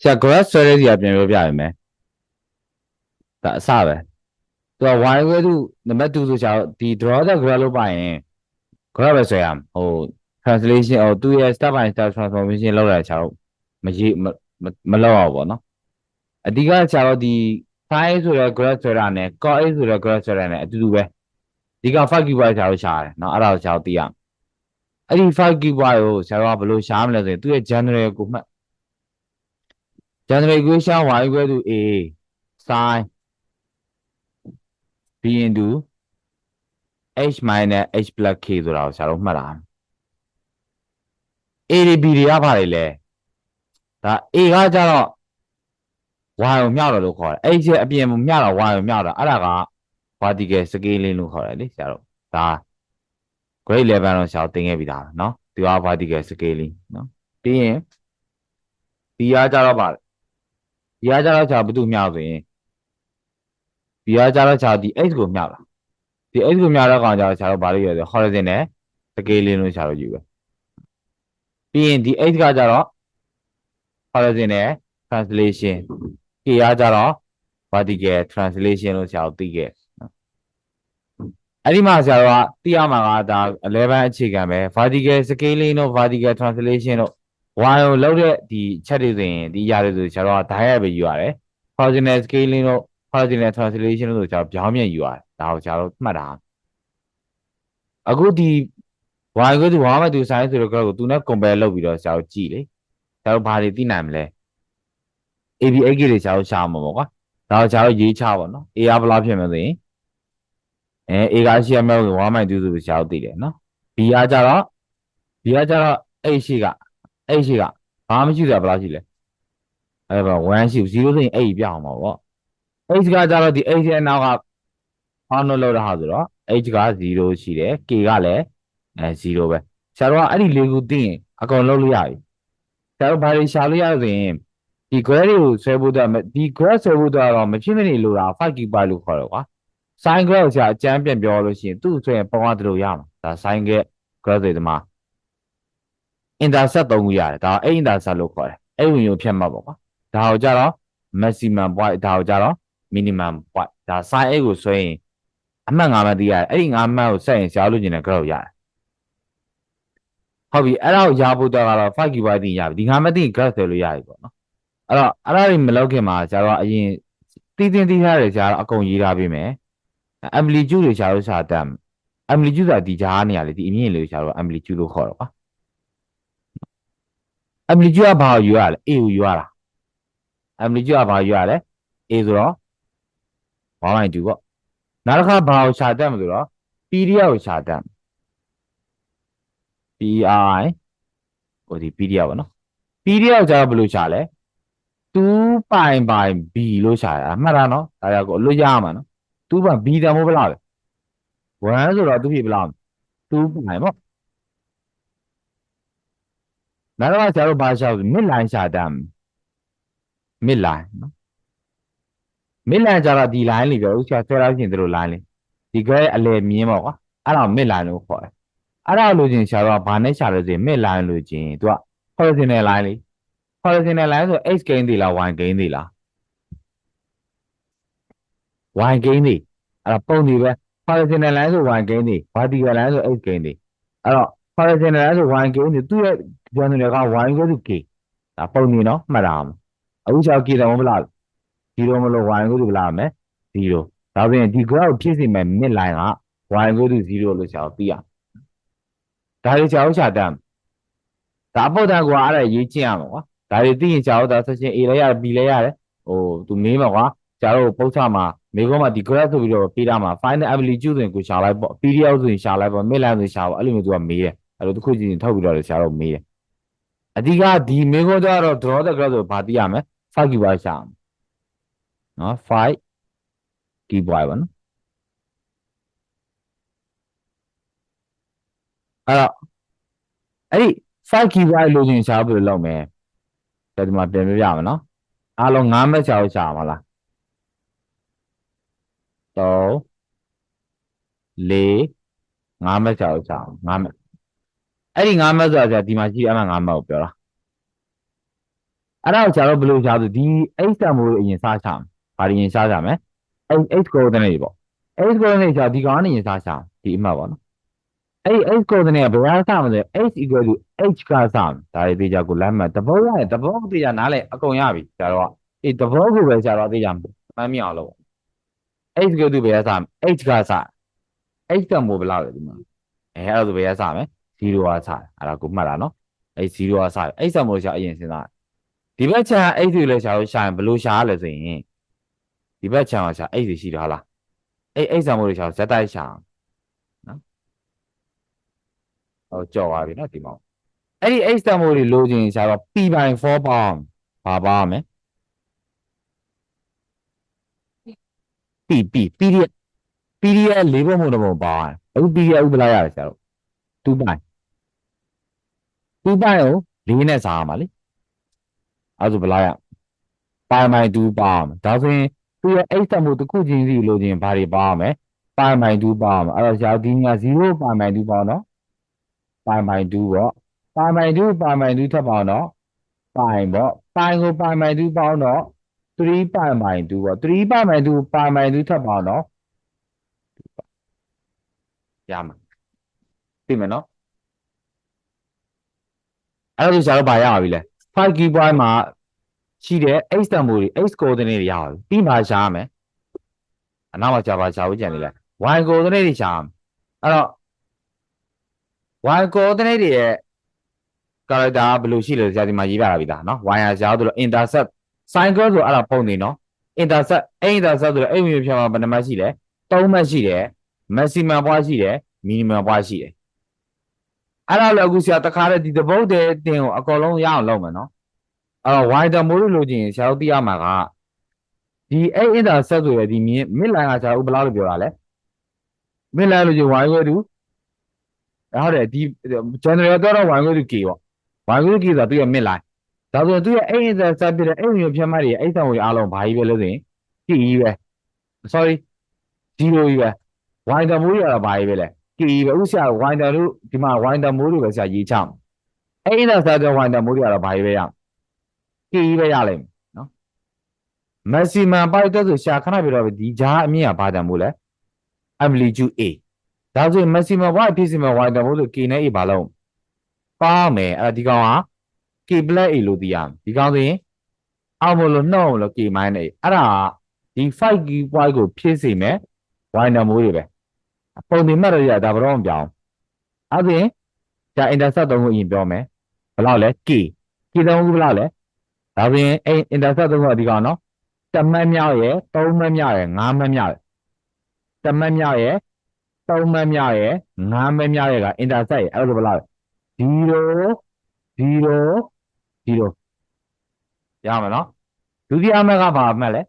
ဆရာ graph ဆွဲတဲ့စီကပြန်ပြောပြရမယ်ဒါအစပဲသူက y ဝဲသူနံပါတ်2ဆိုချာဒီ draw the graph လို့ပါရင် graph ပဲဆွဲရမှာဟို translation ဟိုသူရဲ့ step by step transformation လောက်တာချာတော့မရေးမလောက်အောင်ပေါ့နော်အဓိကချာတော့ဒီ sin ဆိုတော့ graph ဆွဲတာနဲ့ cos ဆိုတော့ graph ဆွဲတာနဲ့အတူတူပဲဒီက five cubic ချာလို့ရှားတယ်နော်အဲ့ဒါကိုချာတော့သိရမယ်အဲ့ဒီ5 cubic ကိုဆရာကဘယ်လိုရှားမလဲဆိုရင်သူ့ရဲ့ general ကိုမှတ် general equation y equal to a sin b into h minus h plus k ဆိုတာကိုဆရာတို့မှတ်တာ a တွေ b တွေကဘာတွေလဲဒါ a ကကြတော့ y ကိုမြောက်တယ်လို့ခေါ်တယ် h ရဲ့အပြင်ကိုမြောက်တာ y ကိုမြောက်တာအဲ့ဒါက vertical scaling လို့ခေါ်တယ်လေဆရာတို့ဒါ grade 11တော့ဆရာတို့သင်ခဲ့ပြီးသားပဲเนาะဒီက vertical scaling เนาะပြီးရင်ဒီကကြတော့ဗာလဲ ဒီကကြတော့ဆရာဘယ်သူမြောက်ဆိုရင်ဒီကကြတော့ဆရာဒီ h ကိုမြောက်တာဒီ h ကိုမြောက်တဲ့ကောင်ကျတော့ဆရာတို့ဗာလို့ရဆို horizontal scaling လို့ဆရာတို့ယူပဲပြီးရင်ဒီ h ကကြတော့ horizontal translation k ကကြတော့ vertical translation လို့ဆရာတို့သိခဲ့နော်အဲ့ဒီမှာဆရာတို့ကသိရမှာကဒါ11အခြေခံပဲ vertical scaling တို့ vertical translation တို့ y ကိုလောက်တဲ့ဒီချက်တွေဆိုရင်ဒီຢာတွေဆိုဆရာတို့က diet ပဲယူရတယ် horizontal scaling တို့ horizontal translation တို့ဆိုဆရာတို့ပြောင်းပြန်ယူရတယ်ဒါကိုဆရာတို့မှတ်တာအခုဒီ y ကိုသူဘာမှသူ sin ဆိုတဲ့ graph ကိုသူနဲ့ compare လုပ်ပြီးတော့ဆရာတို့ကြည့်လေဆရာတို့ဘာတွေသိနိုင်မလဲ AB AK တွေဆရာတို့ရှာမှာပေါ့ကွာဒါတော့ဆရာတို့ရေးချပါတော့ A ကဘယ်လောက်ဖြစ်မလဲဆိုရင်အဲ A ကရှိရမယ်ဆို1.2ဆိုပြီးဆရာတို့သိတယ်နော် B ကကြတော့ B ကကြတော့ A ရှိက A ရှိကဘာမှမရှိတာဘယ်လောက်ရှိလဲအဲဘာ1ရှိ0ဆိုရင်8ပြအောင်ပါပေါ့ H ကကြတော့ဒီ H ရဲ့နောက်ကဘာလို့လောက်တာဟာဆိုတော့ H က0ရှိတယ် K ကလည်းအဲ0ပဲဆရာတို့ကအဲ့ဒီလေးခုသိရင်အကုန်လုံးလို့ရပြီဆရာတို့ဘာတွေရှာလို့ရဆိုရင်ဒီ graph တွေကိုဆွဲဖို့တော့ဒီ graph ဆွဲဖို့တော့မဖြစ်မနေလို့တာ5 keeper လို့ခေါ်တော့ကွာ sin graph ကိုဆရာအကျမ်းပြန်ပြောလို့ရှိရင်သူ့ဆိုရင်ပုံကတလို့ရမှာဒါ sin graph graph တွေဒီမှာ intercept သုံးခုရတယ်ဒါအဲ့ intercept လို့ခေါ်တယ်အဲ့ဝင်ကိုဖြတ်မှတ်ပေါ့ကွာဒါကိုကြတော့ maximum point ဒါကိုကြတော့ minimum point ဒါ sin a ကိုဆွဲရင်အမှတ်5မှတ်တည်ရတယ်အဲ့ဒီ5မှတ်ကိုဆက်ရင်ရှားလို့ကျင်တဲ့ graph ကိုရတယ်ဟုတ်ပြီအဲ့ဒါကိုရဖို့တော့ကတော့5 GB တင်ရပြီဒီ5မှတ်တင် graph ဆွဲလို့ရပြီပေါ့နော်အဲ့တော့အဲ့ဒါတွေမလုပ်ခင်မှာကျတော့အရင်တည်တင်တည်ထားတယ်ကျတော့အကုန်ရေးထားပေးမယ် amplitude တွေရှားလို့ရှာတတ် amplitude ဆိုတာဒီကြားနေရလေဒီအမြင့်လေးကိုရှားတော့ amplitude လို့ခေါ်တော့ကွာ amplitude ကဘာကိုယူရလဲ a ကိုယူရတာ amplitude ကဘာကိုယူရလဲ a ဆိုတော့1.2ပေါ့နောက်တစ်ခါဘာကိုရှာတတ်မလို့တော့ PDF ကိုရှာတတ် PI ဟိုဒီ PDF ပေါ့နော် PDF ကျတော့ဘယ်လိုရှာလဲ2ပိုင်ပိုင် B လို့ရှာတာမှတ်တာနော်ဒါကြောင့်ကိုအလွတ်ရမှာနော်2ပိုင် B တန်မို့ဘယ်လောက်လဲ1ဆိုတော့သူဖြစ်ဘယ်လောက်2ပိုင်ပေါ့ နောက်တော့ကျတော့ဘာရှာလဲ mid line ရှာတတ် mid line နော် mid line ကျတော့ဒီ line လေးပြောဦးဆရာဆွဲလိုက်ရှင်တို့ line လေးဒီ graph အလယ်မြင်းပေါ့ကွာအဲ့ဒါ mid line လို့ခေါ်တယ်အဲ့ဒါလို့ချင်းဆရာတော့ဘာနဲ့ရှာလို့ဆိုရင် mid line လို့ချင်းသူက horizontal line လေး horizontal line ဆို x gain တွေလား y gain တွေလား y gain တွေအဲ့တော့ပုံတွေပဲ horizontal line ဆို y gain တွေ vertical line ဆို x gain တွေအဲ့တော့ horizontal line ဆို y gain တွေသူ့ရဲ့ general က y equal to k ဒါပုံနေနော်မှတ်တာအောင်အခုချောက် k တယ်မလား0မလို့ y equal to ဘယ်လားမယ်0ဒါပြင်ဒီ graph ကိုဖြစ်စီမဲ့ mid line က y equal to 0လို့ရှာသိရဒါလေးချောက်ရှာတမ်းဒါပုတ်တန်ကွာအဲ့ဒါရေးချင်းရမှာကွာဒါတွေသိရင်ချောက်ဒါ section A လည်းရတယ် B လည်းရတယ်ဟိုသူမေးမှာကွာကျတော့ပုတ်ချမှာမေကောမှာဒီ graph ဆိုပြီးတော့ပေးတာမှာ final amplitude ဆိုရင်ကိုရှာလိုက်ပေါ့ PDF ဆိုရင်ရှာလိုက်ပေါ့ mid line ဆိုရင်ရှာပေါ့အဲ့လိုမျိုးသူကမေးတယ်အဲ့လိုတစ်ခုချင်းထုတ်ပြီးတော့ရှာတော့မေးတယ် အဓိကဒီမေကောတော့ draw the graph ဆိုဘာသိရမလဲ5 keyword ရှာမှာနော်5 keyword ပါနော်အဲ့တော့အဲ့ဒီ5 keyword လို့ချင်းရှာဘယ်လိုလုပ်မလဲဒါဒီမှာပြန်ပြပြမယ်နော်အားလုံး9မက်ရှာကိုရှာမှာလား3 4 5မက်ရှာကိုရှာ9မက် အဲ့ဒီ9မက်ဆိုတာဒီမှာရှိအဲ့မှာ9မက်ကိုပြောတာအဲ့ဒါကိုကျတော့ဘယ်လိုရှာဆိုဒီ x တန်ဖိုးအရင်စရှာမယ်ဘာတွေရင်ရှာကြမယ် x x coordinate တွေပေါ့ x coordinate ရှာဒီကောင်ကနေရင်စရှာဒီအမှတ်ပေါ့နော်အဲ့ x coordinate ကဘယ်ဟာစမလဲ x equal to h ကစမယ်ဒါတွေသိကြကိုလမ်းမှတ်တဘောရတယ်တဘောသိကြနားလဲအကုန်ရပြီကျတော့အေးတဘောကိုပဲကျတော့သိကြမှန်းမြအောင်လို့ x equal to ဘယ်ဟာစမယ် h ကစ h တန်ဖိုးဘယ်လောက်လဲဒီမှာအဲအဲ့ဒါဆိုဘယ်ဟာစမယ် 0ကစတယ်အဲ့ဒါကိုမှတ်တာနော်အဲ့0ကစတယ် h တန်ဖိုးရှာအရင်စဉ်းစားဒီဘက်ခြံ x တွေလည်းရှာလို့ရှာရင်ဘယ်လိုရှာရလဲဆိုရင်ဒီဘက်ခြံကရှာ x တွေရှိတယ်ဟုတ်လားအဲ့ x ဆံမိုးတွေရှာဇက်တိုက်ရှာနော်ဟောကြော်ပါပြီနော်ဒီမှာအဲ့ဒီ x ဆံမိုးတွေလိုချင်ရှာတော့ p by 4ပေါင်းဘာပါမလဲ p p p ဒီ p ဒီရဲ့၄ဘုံဘုံတစ်ဘုံပါအခု p ရဲ့ဥပလာရတယ်ရှာတော့2 by 2 by ကို၄နဲ့စားရမှာလေအဲ့ဒါဆိုဘလားရပိုင်မိုင်2ပါအောင်ဒါဆိုရင်သူရဲ့ x တန်ဖို့တစ်ခုချင်းစီလိုချင်ဘာတွေပါအောင်မယ်ပိုင်မိုင်2ပါအောင်အဲ့တော့ရှာဒီညာ0ပိုင်မိုင်2ပါအောင်နော်ပိုင်မိုင်2ပေါ့ပိုင်မိုင်2ပိုင်မိုင်2ထပ်ပါအောင်နော်ပိုင်ပေါ့ပိုင်ကိုပိုင်မိုင်2ပါအောင်နော်3ပိုင်မိုင်2ပေါ့3ပိုင်မိုင်2ပိုင်မိုင်2ထပ်ပါအောင်နော်ရမှာသိမယ်နော် အဲ့ဒါဆိုရှာတော့ဘာရပါပြီလဲ5 key point မှာရှိတဲ့ x တန်ဖိုးတွေ x coordinate တွေရပါပြီပြီးမှရှာရမယ်အနောက်မှာရှာပါရှာဖို့ကြံနေလဲ y coordinate တွေရှာရမယ်အဲ့တော့ y coordinate တွေရဲ့ character ကဘယ်လိုရှိလဲဆရာဒီမှာရေးပြတာပြီလားနော် y ဟာရှာလို့ intercept sin curve ဆိုအဲ့ဒါပုံနေနော် intercept အဲ့ intercept ဆိုတော့အဲ့မျိုးဖြတ်မှာဘယ်နှမှတ်ရှိလဲ3မှတ်ရှိတယ် maximum ပွားရှိတယ် minimum ပွားရှိတယ် အဲ့ဒါလည်းအခုဆရာတခါတည်းဒီတပုတ်တဲ့တင်ကိုအကုန်လုံးရအောင်လုပ်မယ်နော်အဲ့တော့ y တမိုးလို့လို့ချင်းဆရာတို့သိရမှာကဒီ a intercept ဆိုရယ်ဒီ mid line ကဆရာတို့ဘယ်လောက်လို့ပြောတာလဲ mid line လို့ချင်း y ကိုတူဟုတ်တယ်ဒီ general တော့တော့ y ကိုတူ k ပေါ့ y ကိုတူ k ဆိုတာသူရဲ့ mid line ဒါဆိုရင်သူရဲ့ a intercept ဖြစ်တဲ့အဲ့မျိုးဖြတ်မှတ်တွေအဲ့ဆောင်တွေအားလုံးဘာကြီးပဲလို့ဆိုရင် k ကြီးပဲ sorry 0ကြီးပဲ y တမိုးရတာဘာကြီးပဲလဲ k ကြီးပဲဥစ္စာ y တလို့ဒီမှာ y တမိုးတွေပဲဆရာရေးချအောင်အဲ့ intercept တဲ့ y တမိုးတွေကတော့ဘာကြီးပဲရအောင် k ကြီးပဲရလိမ့်မယ်နော် maximum ပိုက်တက်ဆိုရှာခဏပြတော့ဒီဂျားအမြင့်ကဘာတန်မိုးလဲ amplitude a ဒါဆိုရင် maximum y ဖြစ်စီမဲ့ y တန်မိုးဆို k နဲ့ a ဘာလုံးပါမယ်အဲ့ဒါဒီကောင်က k plus a လို့သိရမယ်ဒီကောင်ဆိုရင်အောက်မလို့နှောက်မလို့ k minus a အဲ့ဒါဒီ5 key point ကိုဖြည့်စေမယ် y တန်မိုးတွေပဲ ပုံတင်မှတ်ရရဒါဘယ်တော့မပြောင်းအဲ့ဒါရင်ဒါ intercept သုံးခုအရင်ပြောမယ်ဘယ်လောက်လဲ k k သုံးခုဘယ်လောက်လဲဒါဆိုရင်အဲ့ intercept သုံးခုကဒီကောင်နော်တမတ်မြောက်ရယ်သုံးမတ်မြောက်ရယ်ငါးမတ်မြောက်ရယ်တမတ်မြောက်ရယ်သုံးမတ်မြောက်ရယ်ငါးမတ်မြောက်ရယ်က intercept ရယ်အဲ့လိုဘယ်လောက်လဲ0 0 0ရမယ်နော်ဒုတိယအမှတ်ကဘာအမှတ်လဲ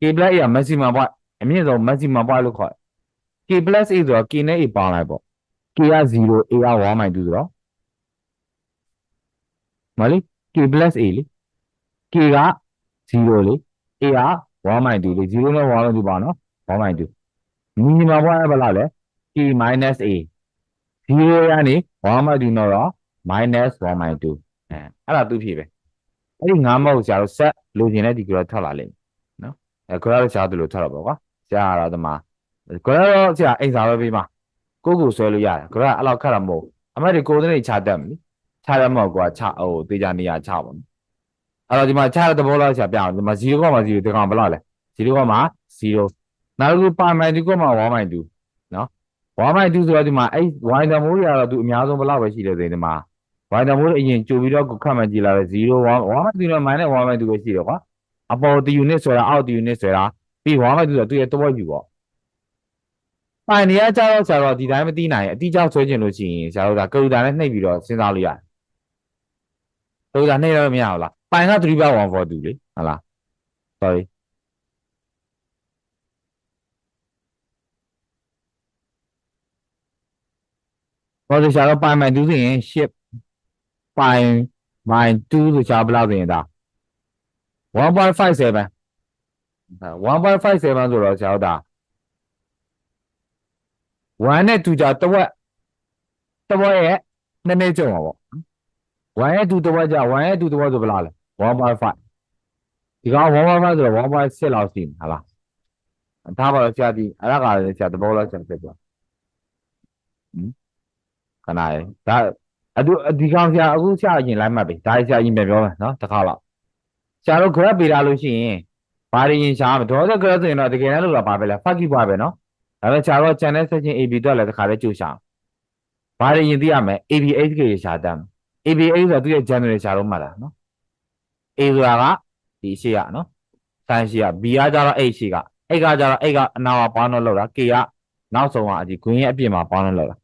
k plus a က maximum point အမြင့်ဆုံး maximum point လို့ခေါ်တယ် k plus a ဆိုတော့ k နဲ့ a ပေါင်းလိုက်ပေါ့ k က0 a က1 2ဆိုတော့မလေး k plus a လေ k က0လေ a က1 2လေ0နဲ့1 2ပါနော်1 2 minimum point ဘယ်လောက်လဲ k minus a 0ရနေ1 2တော့ minus 1 2အဲအဲ့ဒါသူဖြည့်ပဲအဲ့ဒီ၅မဟုတ်ဆရာတို့ set လိုချင်တဲ့ဒီ graph ထွက်လာလိမ့်မယ်နော်အဲ graph ဆရာတို့လိုထွက်တော့ပေါ့ကွာဆရာကတော့ဒီမှာ graph တော့ဆရာအိမ်စာပဲပေးမှာကိုကိုဆွဲလို့ရတယ် graph အဲ့လောက်ခက်တာမဟုတ်အမတ်ဒီကိုယ်တည်းချတတ်မလို့ချတတ်မဟုတ်ကွာချဟိုတေချာနေရာချပါမယ်အဲ့တော့ဒီမှာချတဲ့သဘောလောက်ဆရာပြအောင်ဒီမှာ0ကမှ0ဒီကောင်ဘယ်လောက်လဲ0ကမှ0နောက်တစ်ခုပါမိုင်ဒီကမှ1မိုင်2နော်1မိုင်2ဆိုတော့ဒီမှာအဲ့ y တမိုးရတော့သူအများဆုံးဘယ်လောက်ပဲရှိတယ်ဆိုရင်ဒီမှာ y တမိုးအရင်ကြိုပြီးတော့ကိုခတ်မှကြည့်လာတယ်0 1 1မိုင်2နဲ့ minus 1မိုင်2ပဲရှိတယ်ကွာအပေါ်တီ unit ဆိုတာအောက်တီ unit ဆိုတာပြီး1မိုင်2ဆိုတော့သူရဲ့တော့ယူပေါ့ ပိုင်နေရကြတော့ဆရာတော်ဒီတိုင်းမသိနိုင်အတိအကျဆွဲကျင်လို့ရှိရင်ဆရာတော်ကကလူတာနဲ့နှိပ်ပြီးတော့စဉ်းစားလို့ရတယ်ကလူတာနှိပ်လို့မရဘူးလားပိုင်က3 by 142လေဟုတ်လား sorry ဘာလို့ဆရာတော်ပိုင်မိုင်2ဆိုရင် ship ပိုင်မိုင်2ဆိုရှားဘယ်လောက်ဆိုရင်ဒါ1.57 1.57ဆိုတော့ဆရာတို့ဒါ 1နဲ့2ကြာတဝက်တဝက်ရဲ့နည်းနည်းကျုံပါပေါ့1ရဲ့2တဝက်ကြာ1ရဲ့2တဝက်ဆိုဘယ်လောက်လဲ1.5ဒီကောင်1.5ဆိုတော့1.6လောက်ရှိမှာလားဒါပါတော့ကြာပြီအဲ့ဒါကလည်းကြာသဘောလောက်ကြာဖြစ်သွားဟင်ခဏရေဒါအတူဒီကောင်ဆရာအခုဆရာရင်လိုက်မှတ်ပြီဒါဆရာရင်ပြန်ပြောမယ်နော်တစ်ခါလောက်ဆရာတို့ graph ပေးထားလို့ရှိရင်ဘာတွေရင်ရှားမဒေါ်သက် graph ဆိုရင်တော့တကယ်တမ်းလို့တော့ပါပဲလေ fuck you ပါပဲနော် ဒါပေမဲ့ဆရာတို့ channel section AB တော့လည်းတစ်ခါလေးကြိုရှာဘာတွေရင်သိရမလဲ ABHK ရရှာတတ်မယ် ABH ဆိုတော့သူရဲ့ general ရှာတော့မှလားနော် A ဆိုတာကဒီရှေ့ကနော်ဆိုင်ရှေ့က B ကကြတော့ H ရှေ့က A ကကြတော့ A ကအနာမှာပေါင်းတော့လောက်တာ K ကနောက်ဆုံးကဒီ green ရဲ့အပြင်မှာပေါင်းတော့လောက်တာ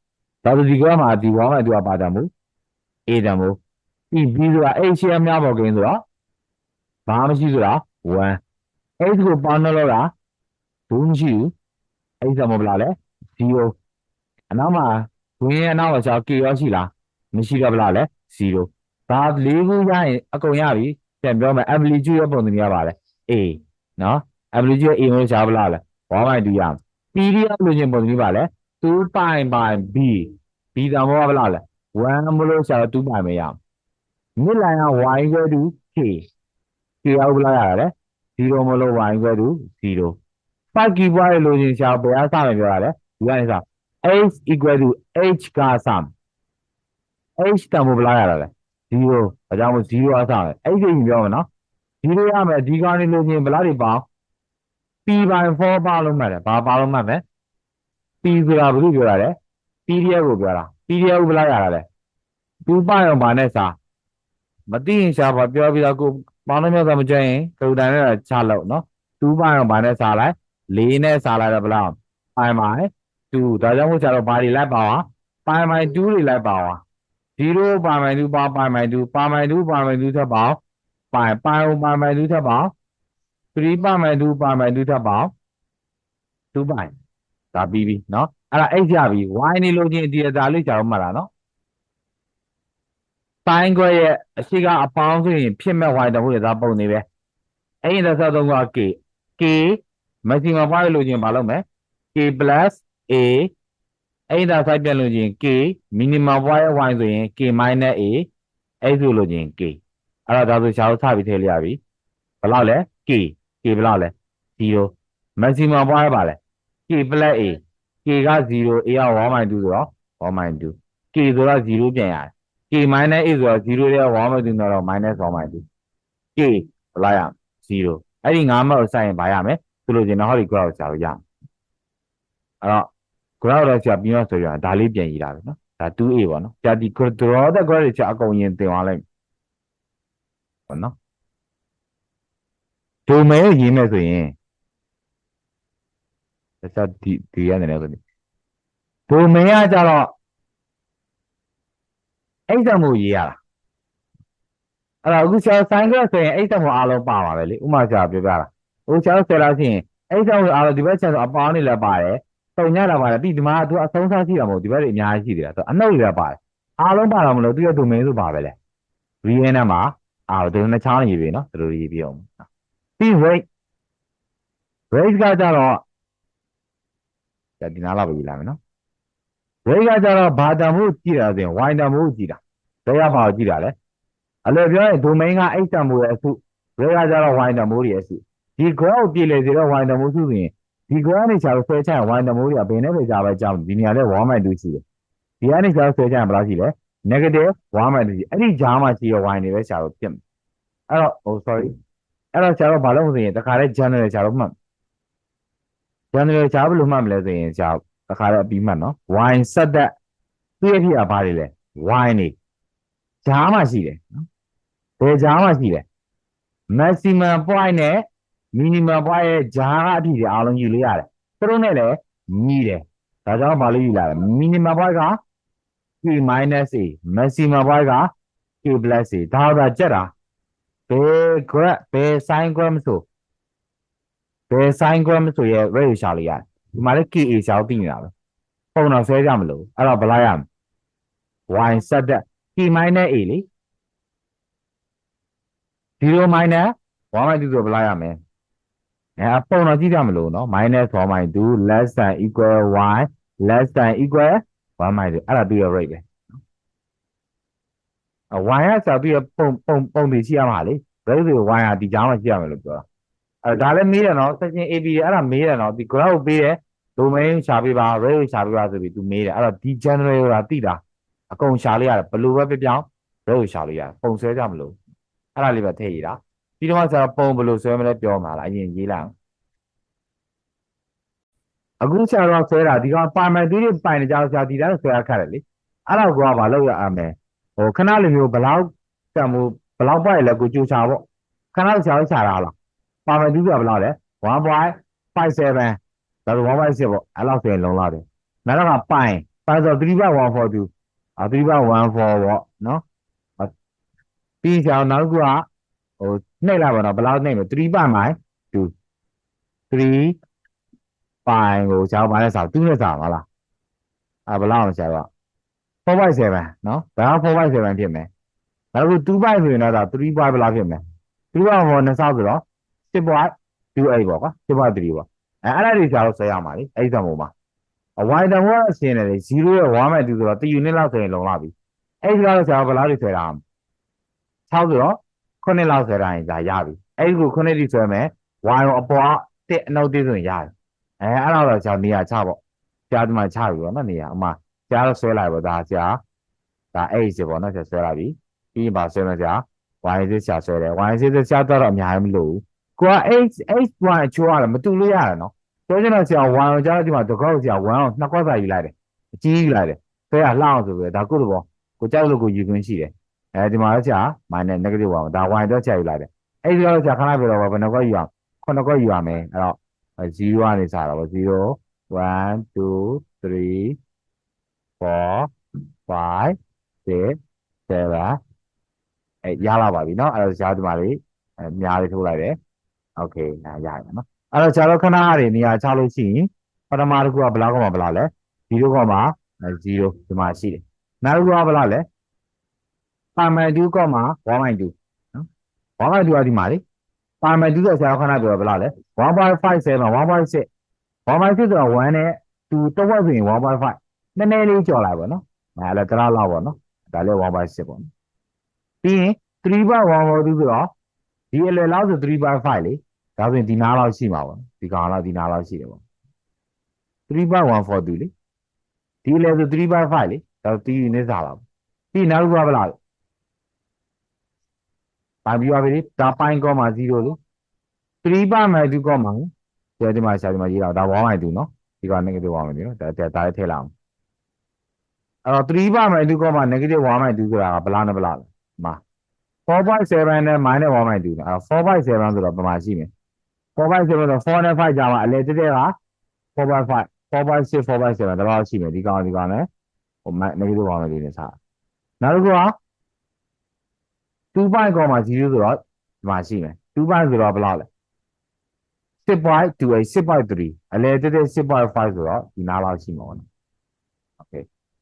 ဒါဆိုဒီကမှာဒီဘောမှာသူကပါတတ်မှု A တတ်မှုဒီ B ဆိုတာ H ရှေ့အများပေါ်ကင်းဆိုတော့ဘာမှမရှိဆိုတာ1 H ကိုပေါင်းတော့လောက်တာဘူးမရှိဘူး H ဆိုမဟုတ်လားလဲ0အနောက်မှာ green ရဲ့အနောက်မှာကျတော့ K ရောရှိလားမရှိတော့ဗလားလဲ0ဒါလေးခုရရင်အကုန်ရပြီပြန်ပြောမယ် amplitude ရဲ့ပုံစံမျိုးရပါလဲ A နော် amplitude ရဲ့ A မလို့ရှားဗလားလဲ1/2ရမယ် PD ရလို့ချင်းပုံစံမျိုးပါလဲ2 pi by B B တန်ဘောဗလားလဲ1မလို့ရှားတော့2 pi မရဘူးမြစ်လိုင်းက y equal to k k ရောက်ဗလားရလဲ0မလို့ y equal to 0 5 key ပွားရလို့ချင်းရှားဘယ်အားစမယ်ပြောရလဲဒီကနေစ h equal to h ကစမယ် h တန်ဖိုးဘယ်လောက်ရတာလဲ0ဒါကြောင့်မို့0အစားမယ်အဲ့ဒီကြီးပြောမယ်နော်0ရမယ်ဒီကနေလို့ချင်းဘယ်လောက်တွေပေါင်း p by 4ပါလို့မှတ်တယ်ဘာပါလို့မှတ်မယ် p ဆိုတာဘယ်လိုပြောတာလဲ pdf ကိုပြောတာ pdf ကိုဘယ်လောက်ရတာလဲ2ပါအောင်ဗာနဲ့စာမသိရင်ရှားပါပြောပြီးတော့ကိုပေါင်းလို့မျိုးတော့မကြရင်ကလူတန်နဲ့ချလို့နော်2ပါအောင်ဗာနဲ့စာလိုက် 4နဲ့စာလိုက်တော့ဘယ်လောက်ပိုင်ပါ2ဒါကြောင့်မို့ဆရာတော့ဘာတွေလိုက်ပါအောင်ပိုင်ပိုင်2တွေလိုက်ပါအောင်0ပါမိုင်2ပါပါမိုင်2ပါမိုင်2ပါမိုင်2ထပ်ပါပိုင်ပိုင်ပါမိုင်2ထပ်ပါ3ပါမိုင်2ပါမိုင်2ထပ်ပါ2ပိုင်ဒါပြီးပြီเนาะအဲ့ဒါ x ရပြီ y နေလို့ချင်းဒီဒါလေးကြာတော့မှတ်တာเนาะပိုင်းခွဲရဲ့အရှိကအပေါင်းဆိုရင်ဖြစ်မဲ့ y တခုရသာပုံနေပဲအဲ့ဒီသက်သုံးက k k maximum ပွားရလို့ချင်းမလုပ်မယ် k a အဲ့ဒါဆိုင်ပြန်လို့ချင်း k minimum y y ဆိုရင် k minus a အဲ့ဆိုလို့ချင်း k အဲ့တော့ဒါဆိုရှားလို့စပြီးထည့်လိုက်ရပြီဘယ်လောက်လဲ k k ဘယ်လောက်လဲ0 maximum y ပါလဲ k plus a k က0 a က1/2ဆိုတော့1/2 k ဆိုတော့0ပြန်ရတယ် k minus a ဆိုတော့0ရဲ့1/2ဆိုတော့ minus 1/2 k ဘယ်လောက်ရ0အဲ့ဒီ5မှတ်ကိုစိုက်ရင်ဘာရမလဲ ဆိုလို့ချင်းတော့ဟောဒီ graph ကိုရှာလို့ရမယ်အဲ့တော့ graph တော့ဆရာပြီးတော့ဆိုရတာဒါလေးပြန်ရေးတာပဲနော်ဒါ 2a ပေါ့နော်ဆရာဒီ draw the graph တွေဆရာအကုန်ရင်သင်သွားလိုက်ပေါ့နော် domain ကိုရေးမယ်ဆိုရင်ဆရာဒီဒီရတယ်လည်းဆို domain ကကြတော့အဲ့ဒါမျိုးရေးရတာအဲ့တော့အခုဆရာ sign graph ဆိုရင်အဲ့ဒါမျိုးအားလုံးပါပါပဲလေဥပမာဆရာပြောပြတာ ဟိုဆရာဆယ်လာချင်းအဲ့ဒါမျိုးအားလုံးဒီဘက်ချက်ဆိုအပေါင်းနေလည်းပါတယ်တုံညတာပါတယ်ပြီးဒီမှာသူအဆုံးစားရှိတာမဟုတ်ဒီဘက်တွေအများကြီးရှိတယ်ဆိုအနှုတ်တွေပါတယ်အားလုံးပါတော့မလို့သူရဲ့ domain ဆိုပါပဲလေ VN နဲ့မှာအာဒီနှစ်ချောင်းရေးပြီနော်ဒီလိုရေးပြအောင်ပြီး rate rate ကကြတော့ဒါဒီနားလောက်ပဲရေးလိုက်မယ်နော် rate ကကြတော့ဘာတန်ဖို့ကြည့်တာဆိုရင် y တန်ဖို့ကြည့်တာဘယ်ရပါကိုကြည့်တာလဲအလွယ်ပြောရင် domain က x တန်ဖို့ရဲ့အစု rate ကကြတော့ y တန်ဖို့ရဲ့အစု ဒီ graph ကိုပြည်လေစေတော့ y တန်ဖို့စုဆိုရင်ဒီ graph နဲ့ခြားလို့ဆွဲချရင် y တန်ဖိုးတွေကဘယ်နဲ့ပဲကြာပဲကြောက်ဒီနေရာလဲ1.2ရှိတယ်ဒီကနေခြားလို့ဆွဲချရင်ဘယ်လောက်ရှိလဲ negative 1.2ရှိအဲ့ဒီဂျားမှာရှိရ y နေပဲခြားလို့ပြတ်မယ်အဲ့တော့ oh sorry အဲ့တော့ခြားလို့ဘာလို့မဆိုရင်တခါလဲ general ခြားလို့မှတ် general ခြားဘယ်လိုမှတ်မလဲဆိုရင်ခြားတခါလဲအပြီးမှတ်နော် y ဆက်သက်သူ့ရဲ့ဖြစ်တာဘာတွေလဲ y နေဂျားမှာရှိတယ်နော်ဘယ်ဂျားမှာရှိလဲ maximum point နဲ့ minimum point ရဲ့ဂျားကအဖြစ်တွေအားလုံးယူလို့ရတယ်သူတို့နဲ့လည်းညီတယ်ဒါကြောင့်ဘာလို့ယူလာလဲ minimum point က k minus a maximum point က k plus a ဒါတော့ကြက်တာဘယ် graph ဘယ် sin graph မဆိုဘယ် sin graph မဆိုရဲ့ rate ကိုရှာလို့ရတယ်ဒီမှာလည်း ka ရှာလို့သိနေတာပဲပုံတော့ဆွဲကြမလို့အဲ့တော့ဘယ်လိုက်ရမလဲ y ဆက်တဲ့ k minus a လေ0 minus 1 2ဆိုဘယ်လိုက်ရမလဲ အဲပုံတော့ကြည့်ကြမလို့နော် minus 1 2 less than equal y less than equal 1 minus အဲ့ဒါသူရဲ့ rate ပဲအ y ကစာပြီးပုံပုံပုံတွေရှိရမှာလေ break ဆိုဝိုင်းဟာဒီကြားမှာကြည့်ရမယ်လို့ပြောတာအဲဒါလည်းမေးတယ်နော် section AB တွေအဲ့ဒါမေးတယ်နော်ဒီ graph ကိုပေးတယ် domain ရှာပေးပါ array ကိုရှာပေးပါဆိုပြီး तू မေးတယ်အဲ့တော့ဒီ general ဆိုတာသိတာအကုန်ရှာလို့ရတယ်ဘယ်လိုပဲပြပြောင်း array ကိုရှာလို့ရတယ်ပုံဆွဲကြမလို့အဲ့ဒါလေးပဲထည့်ရတာ ပြီးတော့မှကျတော့ပုံဘယ်လိုဆွဲမလဲပြောမှာလားအရင်ရေးလိုက်အောင်အခုဆရာတော်ဆွဲတာဒီကောင်ပါမယ်သူတွေပိုင်နေကြတော့ဆရာဒီတိုင်းဆွဲရခက်တယ်လေအဲ့တော့ကိုကဘာလုပ်ရအောင်လဲဟိုခဏလိုမျိုးဘလောက်ကံမှုဘလောက်ပိုက်လဲကိုကြိုးချပေါ့ခဏဆရာတို့ချတာလားပါမယ်သူကဘလောက်လဲ1.57ဒါဆို1.6ပေါ့အဲ့လောက်ဆိုရင်လုံလောက်တယ်နောက်တော့ကပိုင်ပိုင်ဆို3.142အာ3.14ပေါ့နော်ပြီးချောင်းနောက်တစ်ခုက ဟိုနှိပ်လိုက်ပါတော့ဘယ်လောက်နှိပ်မလဲ3ပိုင်မိုင်2 3ပိုင်ကိုချောင်းပါလဲစာ2နဲ့စာမလားအာဘယ်လောက်အောင်ဆရာက4.7နော်ဘယ်က4.7ဖြစ်မလဲနောက်တစ်ခု2ပိုင်ဆိုရင်တော့ဒါ3ပိုင်ဘယ်လောက်ဖြစ်မလဲ3ပိုင်ဟောနှစ်ဆောက်ဆိုတော့10ပိုင်28ပေါ့ကွာ10ပိုင်3ပေါ့အဲအဲ့ဒါတွေဆရာတို့ဆွဲရမှာလေအဲ့ဒီသဘောမှာအဝိုင်တန်ကအစင်းတယ်လေ0ရဲ့1မဲ့2ဆိုတော့တယူနစ်လောက်ဆိုရင်လုံလာပြီအဲ့ဒီကတော့ဆရာဘယ်လောက်တွေဆွဲတာ6ဆိုတော့ 9လောက်ဆွဲတာရင်ဒါရပြီအဲ့ဒီကို9တိဆွဲမယ် y ကိုအပေါ်တက်အနောက်တိဆိုရင်ရတယ်အဲအဲ့ဒါတော့ဆရာနေရာချပေါ့ဆရာဒီမှာချပြီပေါ့နော်နေရာအမဆရာတော့ဆွဲလိုက်ပေါ့ဒါဆရာဒါအဲ့ဒီပေါ့နော်ဆရာဆွဲလိုက်ပြီပြီးရင်ပါဆွဲမယ်ဆရာ y စစ်ဆရာဆွဲတယ် y စစ်ဆရာတော့အများကြီးမလို့ကိုက h h1 အချိုးရတယ်မတူလို့ရတယ်နော်ပြောချင်တော့ဆရာ1ကိုကြားဒီမှာတကောက်ဆရာ1ကိုနှစ်ကွက်စာယူလိုက်တယ်အကြီးယူလိုက်တယ်ဆွဲရလှအောင်ဆိုပြီးဒါကုတ်တော့ကိုကြောက်လို့ကိုယူခွင့်ရှိတယ် အဲဒီမှာတော့ဆရာ minus negative 1ဒါ y တော့ဆရာယူလိုက်တယ်အဲ့ဒီတော့ဆရာခဏပြတော့ဘယ်နှကွက်ယူအောင်ခုနှစ်ကွက်ယူရမယ်အဲ့တော့0ကနေစတာပေါ့0 1 2 3 4 5 6 7အဲရလာပါပြီเนาะအဲ့တော့ဆရာဒီမှာလေးအများလေးထိုးလိုက်တယ်โอเคဒါရရနော်အဲ့တော့ဆရာတို့ခဏရနေရာချလို့ရှိရင်ပထမတစ်ခုကဘယ်လောက်ကောမှဘယ်လောက်လဲ0ကောမှ0ဒီမှာရှိတယ်နောက်တစ်ခုကဘယ်လောက်လဲ ပါမယ်2ကောမှ1.2နော်1.2ကဒီမှာလေပါမယ်2ဆိုဆရာတို့ခဏပြောဘယ်လောက်လဲ1.57 1.6 1.6ဆိုတော့1နဲ့2တစ်ဝက်ဆိုရင်1.5နည်းနည်းလေးကြော်လိုက်ပါနော်အဲ့လည်းတလားလောက်ပါနော်ဒါလည်း1.6ပေါ့နော်ပြီးရင်3.142ဆိုတော့ဒီအလယ်လောက်ဆို3.5လေဒါဆိုရင်ဒီနားလောက်ရှိမှာပေါ့ဒီကောင်လောက်ဒီနားလောက်ရှိတယ်ပေါ့3.142လေဒီအလယ်ဆို3.5လေဒါဆို3 unit စားလောက်ပြီးနောက်တစ်ခုကဘယ်လောက်လဲ ဘာပြီးပါပြီဒါပိုင်းကောမှာ0လေ3.2ကောမှာဒီဒီမှာရှာဒီမှာရေးတာဒါ1.2နော်ဒီက negative 1.2နော်ဒါဒါလည်းထည့်လိုက်အောင်အဲ့တော့3.2ကောမှာ negative 1.2ဆိုတာကဘယ်လောက်နဲ့ဘယ်လောက်လဲမှာ4.7နဲ့ minus 1.2အဲ့တော့4.7ဆိုတော့ပမာရှိမယ်4.7ဆိုတော့4နဲ့5ကြာမှာအလဲတက်တဲ့က4.5 4.6 4.7ဒါတော့ရှိမယ်ဒီကောင်ဒီကောင်နဲ့ဟို negative 1.2နဲ့စားနောက်တစ်ခုက 2 point ကောမှာ0ဆိုတော့ဒီမှာရှိမယ်2 point ဆိုတော့ဘယ်လောက်လဲ6.28 6.3အလဲတက်တဲ့6.5ဆိုတော့ဒီနားလောက်ရှိမှာပေါ့နော်โอเค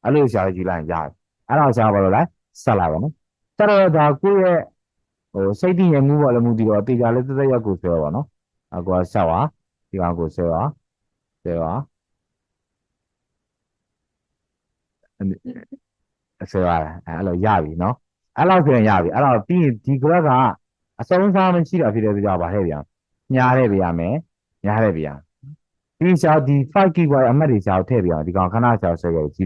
အဲ့လိုရှာကြည့်လိုက်ရင်ရတယ်အဲ့တော့ရှာဘာလို့လဲဆက်လာပါနော်ဆက်တော့ဒါကိုယ့်ရဲ့ဟိုစိတ်တည်ငြိမ်မှုပေါ်လည်းမူတည်တော့တေချာလေးတက်တက်ရက်ကိုဆွဲပါနော်အကွာဆက်ပါဒီကောင်ကိုဆွဲပါဆွဲပါဆွဲပါအဲ့လိုရပြီနော် အဲ့လောက်ဆိုရင်ရပြီအဲ့တော့ပြီးရင်ဒီ graph ကအစုံစားမရှိတာဖြစ်တဲ့ကြောင့်ဗာဟဲ့ပြန်ညားတဲ့ပြရမယ်ညားတဲ့ပြရဒီရှာဒီ5 GB အမှတ်တွေရှာထည့်ပြအောင်ဒီကောင်ခဏရှာဆွဲခဲ့0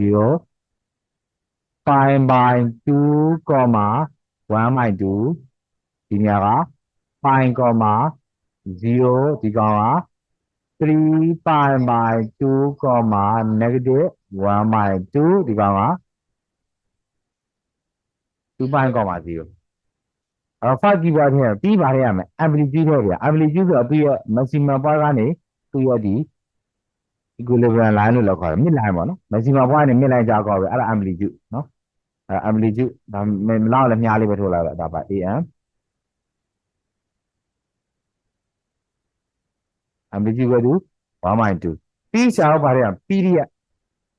0 pi by 2, 1 by 2ဒီနေရာက pi, 0ဒီကောင်က3 pi by 2, negative 1 by 2ဒီကောင်က 2 pi, 0အဲ့တော့5 keyboard ထဲပြီးပါရရမယ် amplitude ထဲပြ amplitude ဆိုတော့သူ့ရဲ့ maximum point ကနေသူ့ရဲ့ဒီ equilibrium line လို့လောက်ခေါ်တယ် mid line ပေါ့နော် maximum point နဲ့ mid line ကြာခေါ်ပဲအဲ့ဒါ amplitude နော်အဲ amplitude ဒါမလောက်လည်းမြားလေးပဲထိုးလိုက်တော့ဒါပါ am amplitude ကတူ1.2ပြီးရှာတော့ဗါတဲ့ period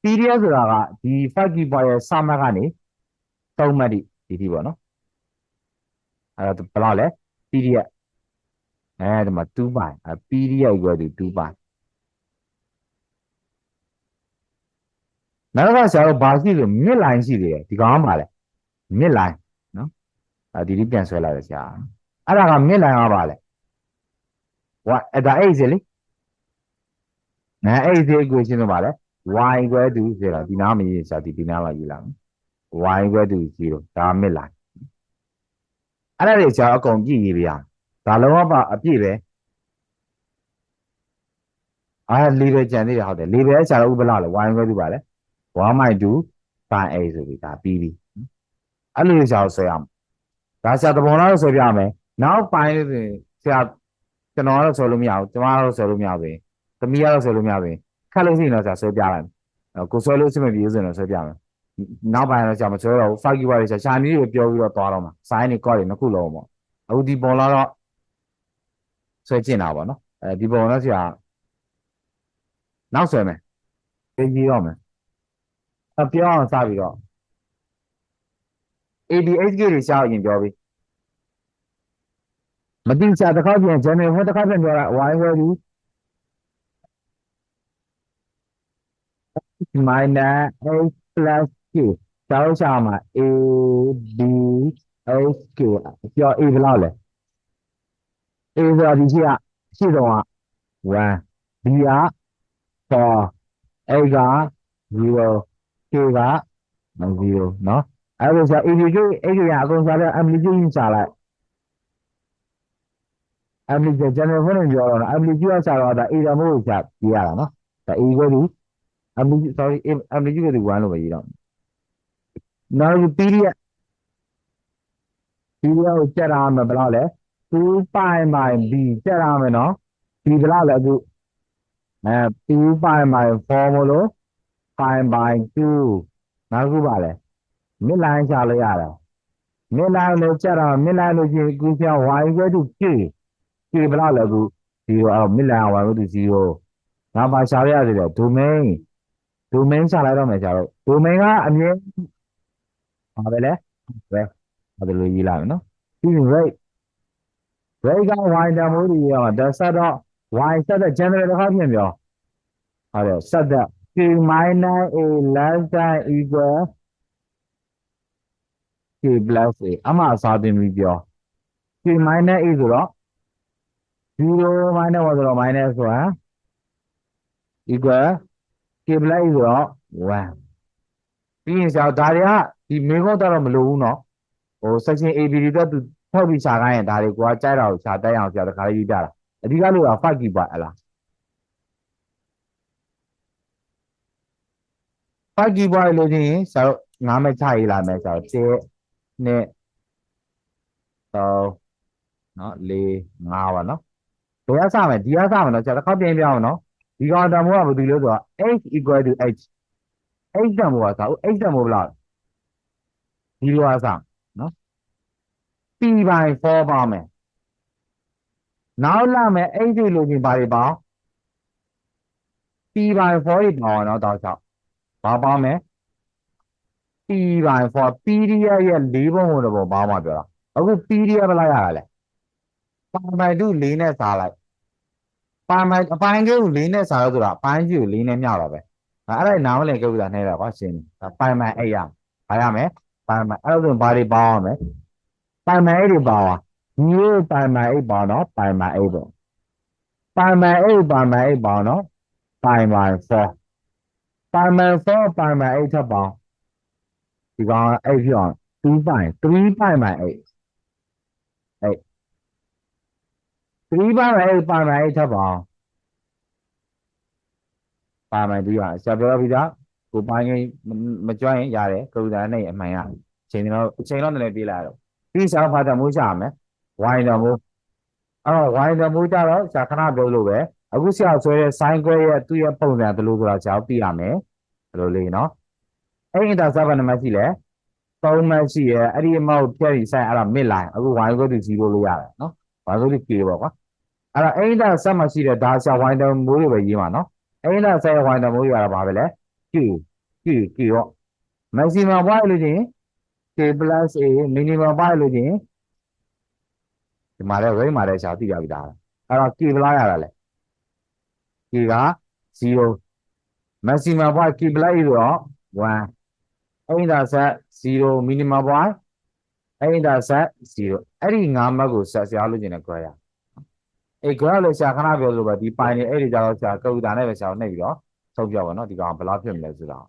period ဆိုတာကဒီ5 key point ရဲ့စမှတ်ကနေ3မှတ်ဒီ ဒီဒီပေါ့နော်အဲ့တော့ဘယ်လောက်လဲ period အဲဒီမှာ2 by အဲ period equal to 2 by နောက်ကဆရာတို့ဘာရှိလို့ mid line ရှိသေးတယ်ဒီကောင်ကပါလေ mid line နော်ဒါဒီဒီပြန်ဆွဲလိုက်တယ်ဆရာအဲ့ဒါက midline ကပါလေ y အဲ့ဒါ x လေနဲ x equation ဆိုပါလေ y equal to 0ဒီနားမရေးဆရာဒီဒီနားလောက်ရေးလိုက်မယ် y equal to 0ဒါ midline အဲ့ဒါတွေဆရာအကုန်ကြည့်ရေးပြရဒါလုံးဝပါအပြည့်ပဲအာလေးပဲကြံသေးတယ်ဟုတ်တယ်လေးပဲဆရာတို့ဥပလာလေ y equal to ပါလေ1/2 sin a ဆိုပြီးဒါပြီးပြီအဲ့လိုဆရာတို့ဆွဲရမယ်ဒါဆရာတပုံလားဆွဲပြမယ်နောက်ပိုင်းဆိုရင်ဆရာကျွန်တော်ကတော့ဆွဲလို့မရဘူးကျမကတော့ဆွဲလို့မရဘူးသမီးကတော့ဆွဲလို့မရဘူးခက်လို့ရှိရင်တော့ဆရာဆွဲပြလိုက်မယ်ကိုဆွဲလို့ရှိမှပြေဆိုရင်တော့ဆွဲပြမယ် နောက်ပိုင်းတော့ဆရာမဆွဲတော့ဘူး five gigabyte ဆရာရှာနေတွေပြောပြီးတော့သွားတော့မှာ sign တွေ code တွေနှစ်ခုလုံးပေါ့အခုဒီပုံလာတော့ဆွဲကျင်တာပေါ့နော်အဲဒီပုံတော့ဆရာနောက်ဆွဲမယ်ရေးကြည့်တော့မယ်အပြောအောင်စပြီးတော့ ADHD တွေရှားရင်ပြောပြီးမတိချာတစ်ခါပြန် general ဟိုတစ်ခါပြန်ပြောတာ y equal to minus h plus q ကျောင်းရှာမှာ a b h q ပြော a ဘယ်လောက်လဲ a ဆိုတာဒီရှိကရှိတော့က1 b က4 a က0 k က0เนาะအဲ့ဒါဆို amplitude အဲ့ဒီကအကုန်စားလဲ amplitude ကြီးစားလိုက် amplitude general ဘယ်လိုပြောတော့လဲ amplitude ကစားတော့ဒါ a တမို့ကိုရှာပြရတာเนาะဒါ a ကိုဒီ amplitude sorry amplitude ကိုဒီ1လို့ပဲရေးတော့ နောက်တစ်ခုပီးရီယက်ပီးရီယက်ကိုကြက်ထားမယ်ဘယ်လောက်လဲ2 pi by b ကြက်ထားမယ်နော် b ဘယ်လောက်လဲအခုအဲ2 pi by 4မလို့ pi by 2နောက်တစ်ခုပါလဲမစ်လိုင်းရှာလို့ရတယ်မစ်လိုင်းလို့ကြက်ထားမစ်လိုင်းလို့ချင်းကူပြောင်း y equal to k k ဘယ်လောက်လဲအခု0အော်မစ်လိုင်း y equal to 0ငါပါရှာရရသေးတယ် domain domain ရှာလိုက်တော့မယ်ရှာတော့ domain ကအမြဲ ဘာပဲလဲပဲဘာလို့ရေးလိုက်မနော်ပြီးရင် rate rate က y တန်ဖိုးတွေရောဒါဆက်တော့ y ဆက်တဲ့ general တစ်ခါပြင်ပြောဟုတ်တယ်ဆက်တဲ့ k minus a less than equal k plus a အမှအစားတင်ပြီးပြော k minus a ဆိုတော့0 minus 1ဆိုတော့ minus 1 equal k plus a ဆိုတော့1ပြီးရင်ဆရာဒါတွေက ဒီမေခွန်းတော့မလိုဘူးเนาะဟို section a b တွေတော့သူထောက်ပြီးရှာခိုင်းရင်ဒါတွေကိုကကြိုက်တာကိုရှာတက်အောင်ဆရာတခါလေးရေးပြတာအဓိကလို့က5 key ပါဟလား5 key ပါလို့ချင်းဆရာတို့9မဲ့ချရေးလာမယ်ဆရာတို့1 2 3เนาะ4 5ပါเนาะဘယ်ကစမယ်ဒီကစမယ်เนาะဆရာတစ်ခါပြင်ပြအောင်เนาะဒီကောင်တန်ဖိုးကဘာလို့လဲဆိုတော့ h equal to h h တန်ဖိုးကစားဦး h တန်ဖိုးဘယ်လောက် ဒီလိုအစားနော် p by 4ပါမယ်နောက်လာမယ် h တွေလို့ချင်းဘာတွေပေါင်း p by 4တွေပေါင်းတော့တောက်ချောက်ဘာပါမယ် p by 4 period ရဲ့၄ဘုံကိုတော့ဘာမှပြောတာအခု period ဘယ်လောက်ရတာလဲပိုင်ပိုင်တူ၄နဲ့စားလိုက်ပိုင်ပိုင်အပိုင်းကလေးကို၄နဲ့စားလို့ဆိုတာအပိုင်းကြီးကို၄နဲ့မြောက်တော့ပဲအဲ့ဒါနားမလည်ကြဘူးလားနှဲတာကွာရှင်းပိုင်ပိုင်အဲ့ရဘာရမယ် ပိုင်ပိုင်အဲ့လိုဆိုဘာတွေပေါင်းရမလဲပိုင်ပိုင်အဲ့တွေပေါင်းอ่ะဒီလိုပိုင်ပိုင်အဲ့ပေါင်းတော့ပိုင်ပိုင်အဲ့ပေါ့ပိုင်ပိုင်အဲ့ပိုင်ပိုင်အဲ့ပေါင်းတော့ပိုင်ပိုင်4ပိုင်ပိုင်4ပိုင်ပိုင်အဲ့ထပ်ပေါင်းဒီကောင်အဲ့ဖြစ်အောင်2ပိုင်3ပိုင်ပိုင်အဲ့အဲ့3ပိုင်ပိုင်အဲ့ပိုင်ပိုင်အဲ့ထပ်ပေါင်းပါမယ်ပြီးပါဆရာပြောပြီးသား ကိုပိုင်းကြီးမကြွရင်ရတယ်ကရုဏာနဲ့အမှန်ရအချိန်တော့အချိန်တော့လည်းပြေးလာတော့ပြီးစားဖာတမိုးရှာမယ်ဝိုင်းတော်မိုးအဲ့တော့ဝိုင်းတော်မိုးကြတော့ဆရာခဏပြောလို့ပဲအခုဆရာဆွဲတဲ့ sign ခွဲရဲ့သူ့ရဲ့ပုံစံဘယ်လိုဆိုတာဆရာသိရမယ်ဘယ်လိုလေးနော်အဲ့ intercept နံပါတ်ရှိလဲ3မှတ်ရှိရဲအဲ့ဒီအမောက်ဖြတ်ပြီးဆိုင်အဲ့ဒါ mid line အခု y ကိုတူ0လို့ရတယ်နော် y ကိုတူ k ပေါ့ကွာအဲ့တော့ intercept မှာရှိတဲ့ဒါဆရာ y တော်မိုးတွေပဲရေးမှာနော်အဲ့ဒါဆက် y တော်မိုးရတာပါပဲလေ q q q ပေါ့ maximum ပွားရလို့ချင်း k plus a minimum ပွားရလို့ချင်းဒီမှာလဲ range မှာလဲရှားသိရပြီလားအဲ့တော့ k ဘလောက်ရတာလဲ k က0 maximum ပွား k ဘလောက်ရတော့1အဲ့ဒါဆက်0 minimum ပွားအဲ့ဒါဆက်0အဲ့ဒီ၅မှတ်ကိုဆက်ရှားလို့ချင်းလဲ graph ရအဲ့ graph လဲရှားခဏပြောလို့ပဲဒီ pi နေအဲ့ဒီကြတော့ရှားကုတ်တာနဲ့ပဲရှားနှိပ်ပြီးတော့ ဆောက်ကြပါနော်ဒီကောင်ဘလားဖြစ်မလဲဆိုတာ